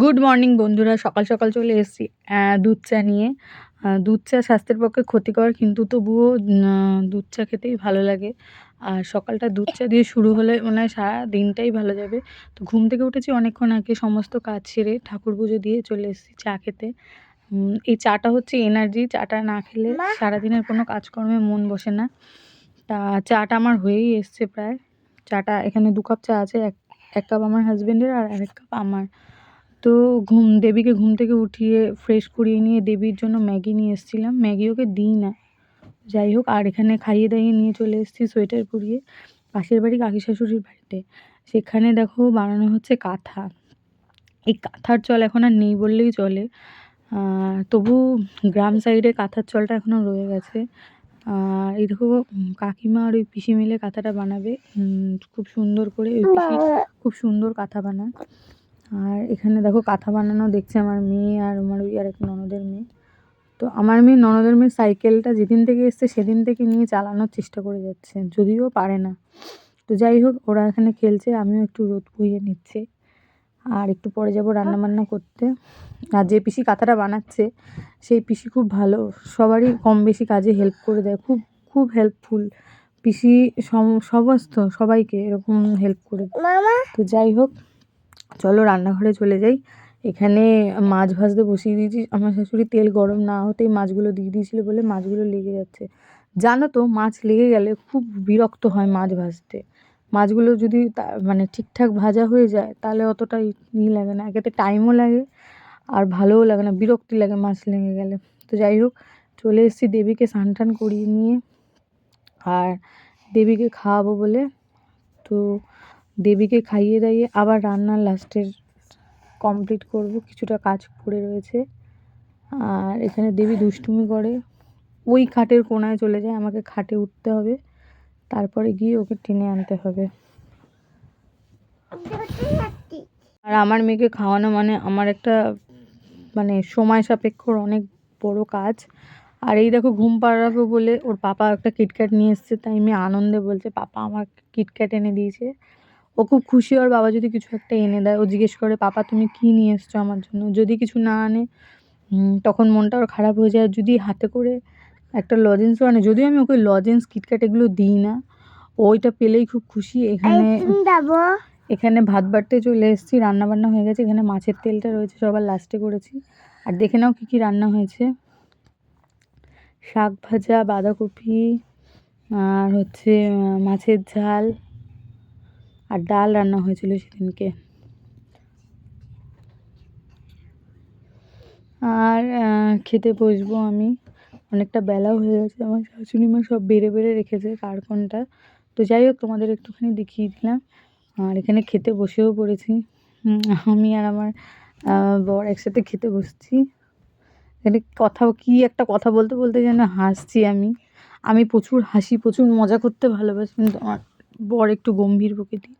Good morning বন্ধুরা। সকাল সকাল চলে এসেছি দুধ চা নিয়ে। দুধ চা স্বাস্থ্যের পক্ষে ক্ষতিকর কিন্তু তবুও দুধ চা খেতেই ভালো লাগে। আর সকালটা দুধ চা দিয়ে শুরু হলে মনে হয় সারা দিনটাই ভালো যাবে। তো ঘুম থেকে উঠেছি অনেকক্ষণ আগে সমস্ত কাজ সেরে ঠাকুর পুজো দিয়ে চলে এসেছি চা খেতে। এই চাটা হচ্ছে এনার্জি চাটা না খেলে সারাদিনের কোনো কাজকর্মে মন বসে না। তা চাটা আমার হয়েই এসছে প্রায়। চাটা এখানে দু কাপ চা আছে এক এক কাপ আমার হাজবেন্ডের আর এক কাপ আমার। তো ঘুম দেবীকে ঘুম থেকে উঠিয়ে ফ্রেশ করিয়ে নিয়ে দেবীর জন্য ম্যাগি নিয়ে এসেছিলাম। ম্যাগি ওকে দিই না। যাই হোক আর এখানে খাইয়ে দাইয়ে নিয়ে চলে এসেছি সোয়েটার পরিয়ে পাশের বাড়ি কাকি শাশুড়ির বাড়িতে। সেখানে দেখো বানানো হচ্ছে কাঁথা। এই কাঁথার চল এখন আর নেই বললেই চলে। তবু গ্রাম সাইডে কাঁথার চলটা এখনও রয়ে গেছে। আর এই দেখো কাকিমা আর ওই পিসি মিলে কাঁথাটা বানাবে। খুব সুন্দর করে ওই পিসি খুব সুন্দর কাঁথা বানায়। আর এখানে দেখো কাঁথা বানানো দেখছে আমার মেয়ে আর আমার ওই আর এক ননদের মেয়ে। তো আমার মেয়ে ননদের মেয়ে সাইকেলটা যেদিন থেকে এসছে সেদিন থেকে নিয়ে চালানোর চেষ্টা করে যাচ্ছে যদিও পারে না। তো যাই হোক ওরা এখানে খেলছে আমিও একটু রোদ বইয়ে নিচ্ছি। আর একটু পরে যাব রান্না বান্না করতে। আর যে পিসি কাঁথাটা বানাচ্ছে সেই পিসি খুব ভালো। সবারই কম বেশি কাজে হেল্প করে দেয় খুব খুব হেল্পফুল। পিসি সম- সমস্ত সবাইকে এরকম হেল্প করে তো যাই হোক চলো রান্নাঘরে চলে যাই। এখানে মাছ ভাজতে বসিয়ে দিয়েছি। আমার শাশুড়ি তেল গরম না হতেই মাছগুলো দিয়ে দিয়েছিল বলে মাছগুলো লেগে যাচ্ছে। জানো তো, মাছ লেগে গেলে খুব বিরক্ত হয় মাছ ভাজতে। মাছগুলো যদি মানে ঠিকঠাক ভাজা হয়ে যায়, তাহলে অতটা ই লাগে না। একেতে টাইমও লাগে আর ভালোও লাগে না, বিরক্তি লাগে মাছ লেগে গেলে। তো যাই হোক, চলে এসেছি দেবীকে স্নান টান করিয়ে নিয়ে। আর দেবীকে খাওয়াবো বলে। তো দেবীকে খাইয়ে দাইয়ে আবার রান্নার লাস্টের কমপ্লিট করব। কিছুটা কাজ পড়ে রয়েছে। আর এখানে দেবী দুষ্টুমি করে। ওই খাটের কোনায় চলে যায়, আমাকে খাটে উঠতে হবে। তারপরে গিয়ে ওকে টেনে আনতে হবে। আর আমার মেয়েকে খাওয়ানো মানে আমার একটা মানে সময় সাপেক্ষর অনেক বড় কাজ। আর এই দেখো ঘুম পাড়াবো বলে ওর পাপা একটা কিটক্যাট নিয়ে এসছে, তাই মেয়ে আনন্দে বলছে, পাপা, আমার কিটক্যাট এনে দিয়েছে। ও খুব খুশি ওর বাবা যদি কিছু একটা এনে দেয় ও জিজ্ঞেস করে পাপা তুমি কি নিয়ে এসছো আমার জন্য? যদি কিছু না আনে তখন মনটা ওর খারাপ হয়ে যায়। যদি হাতে করে একটা লজেন্সও আনে যদিও আমি ওকে লজেন্স কিটক্যাট এগুলো দিই না ওইটা পেলেই খুব খুশি। এখানে এখানে ভাত বাড়তে চলে এসেছি রান্না বান্না হয়ে গেছে এখানে মাছের তেলটা রয়েছে সবার লাস্টে করেছি। আর দেখে নাও কী কী রান্না হয়েছে। শাক ভাজা বাঁধাকপি আর হচ্ছে মাছের ঝাল। আর ডাল রান্না হয়েছিল সেদিনকে। আর খেতে বসবো আমি। অনেকটা বেলাও হয়ে গেছে। আমার শাশুড়ি মা সব বেড়ে বেড়ে রেখেছে কার কোনটা তো যাই হোক, তোমাদের একটুখানি দেখিয়ে দিলাম। আর এখানে খেতে বসেও পড়েছি। আমি আর আমার বর একসাথে খেতে বসছি। এখানে কথা কি একটা কথা বলতে বলতে যেন হাসছি আমি। আমি প্রচুর হাসি, প্রচুর মজা করতে ভালোবাসি, কিন্তু আমার বর একটু গম্ভীর প্রকৃতি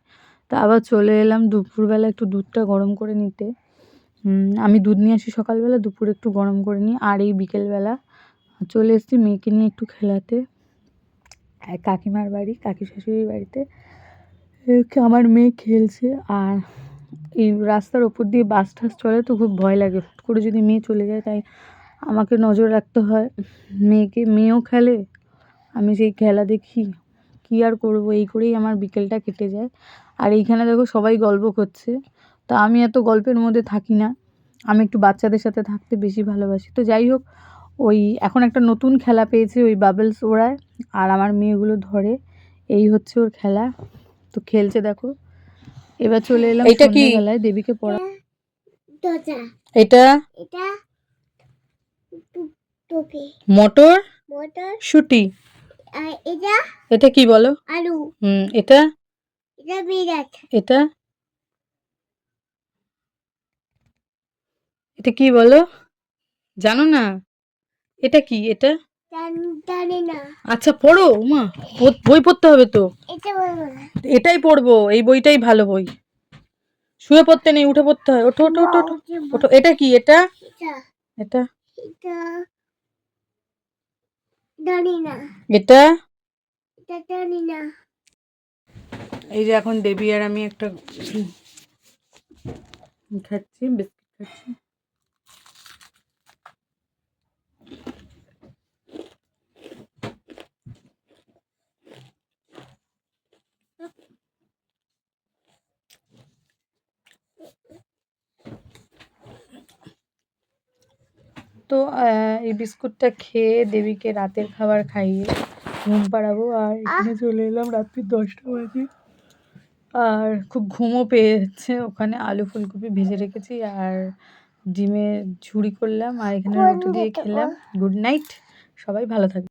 তা আবার চলে এলাম দুপুরবেলা একটু দুধটা গরম করে নিতে। আমি দুধ নিয়ে আসি সকালবেলা, দুপুরে একটু গরম করে নিই। আর এই বিকেলবেলা চলে এসেছি মেয়েকে নিয়ে একটু খেলাতে। কাকিমার বাড়ি, কাকি শাশুড়ির বাড়িতে। আমার মেয়ে খেলছে আর এই রাস্তার ওপর দিয়ে বাস টাস চলে তো খুব ভয় লাগে। হুট করে যদি মেয়ে চলে যায় তাই আমাকে নজর রাখতে হয়। মেয়েকে, মেয়েও খেলে, আমি সেই খেলা দেখি। কী আর করব? এই করেই আমার বিকেলটা কেটে যায়। আর এইখানে দেখো সবাই গল্প করছে। তা আমি এত গল্পের মধ্যে থাকি না। আমি একটু বাচ্চাদের সাথে থাকতে বেশি ভালোবাসি। তো যাই হোক ওই এখন একটা নতুন খেলা পেয়েছে ওই বাবলস ওড়ায় আর আমার মেয়েগুলো ধরে। এই হচ্ছে ওর খেলা। তো খেলছে দেখো। এবার চলে এলাম এইটা কি? সন্ধ্যেবেলায় দেবীকে পড়া এটা এটা? মটর? মোটর। শুটি এটা এটা কি বলো? আলু। হুম এটা? এটা বিরাট এটা? এটা কি বলো? জানো না? এটা কি? এটা? জানি না। আচ্ছা পড়ো মা বই পড়তে হবে তো। এটাই পড়ব এই বইটাই ভালো বই। শুয়ে পড়তে নেই উঠে পড়তে হয়। ওঠো ওঠো ওঠো ওঠো। এটা কি? এটা? এটা জানি না এটা? এটা জানি না এই যে এখন দেবী আর আমি একটা খাচ্ছি বিস্কিট দেখাচ্ছি তো এই বিস্কুটটা খেয়ে দেবীকে রাতের খাবার খাইয়ে ঘুম পাড়াবো। আর এখানে চলে এলাম রাত্রি দশটা বাজে। আর খুব ঘুমও পেয়েছে। ওখানে আলু ফুলকপি ভেজে রেখেছি আর ডিমে ঝুড়ি করলাম। আর এখানে রুটি দিয়ে খেলাম। Good night. সবাই ভালো থাকবে